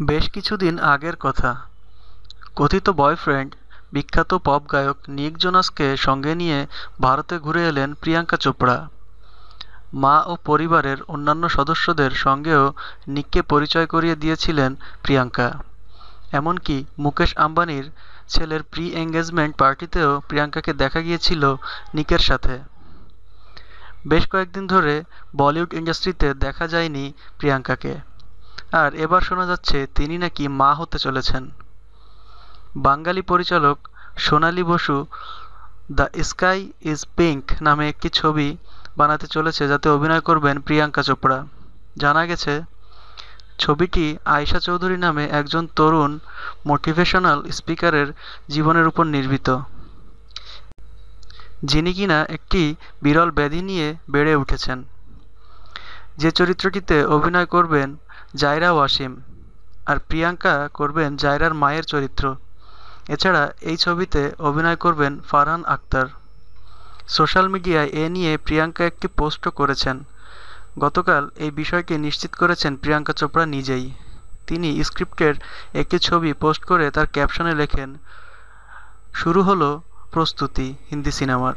বেশ কিছুদিন আগের কথা। কথিত বয়ফ্রেন্ড, বিখ্যাত পপ গায়ক নিক জোনাসকে সঙ্গে নিয়ে ভারতে ঘুরে এলেন প্রিয়াঙ্কা চোপড়া। মা ও পরিবারের অন্যান্য সদস্যদের সঙ্গেও নিককে পরিচয় করিয়ে দিয়েছিলেন প্রিয়াঙ্কা। এমনকি মুকেশ আম্বানির ছেলের প্রি এঙ্গেজমেন্ট পার্টিতেও প্রিয়াঙ্কাকে দেখা গিয়েছিল নিকের সাথে। বেশ কয়েকদিন ধরে বলিউড ইন্ডাস্ট্রিতে দেখা যায়নি প্রিয়াঙ্কাকে। আর এবার শোনা যাচ্ছে তিনি নাকি মা হতে চলেছেন। বাঙালি পরিচালক Sonali Basu, the sky is pink নামে একটি ছবি বানাতে চলেছে যাতে অভিনয় করবেন প্রিয়াঙ্কা চোপড়া। জানা গেছে, ছবিটি আয়শা চৌধুরী নামে একজন তরুণ মোটিভেশনাল স্পিকারের জীবনের উপর নির্মিত। যিনি কিনা একটি বিরল ব্যাধি নিয়ে বেড়ে উঠেছেন। যে চরিত্রটিতে অভিনয় করবেন জায়রা ওয়াসিম আর প্রিয়াঙ্কা করবেন জায়রার মায়ের চরিত্র। এছাড়া এই ছবিতে অভিনয় করবেন ফারহান আক্তার। সোশ্যাল মিডিয়ায় এ নিয়ে প্রিয়াঙ্কা একটি পোস্টও করেছেন। গতকাল এই বিষয়টি নিশ্চিত করেছেন প্রিয়াঙ্কা চোপড়া নিজেই। তিনি স্ক্রিপ্টের একটি ছবি পোস্ট করে তার ক্যাপশনে লেখেন, শুরু হলো প্রস্তুতি, হিন্দি সিনেমার।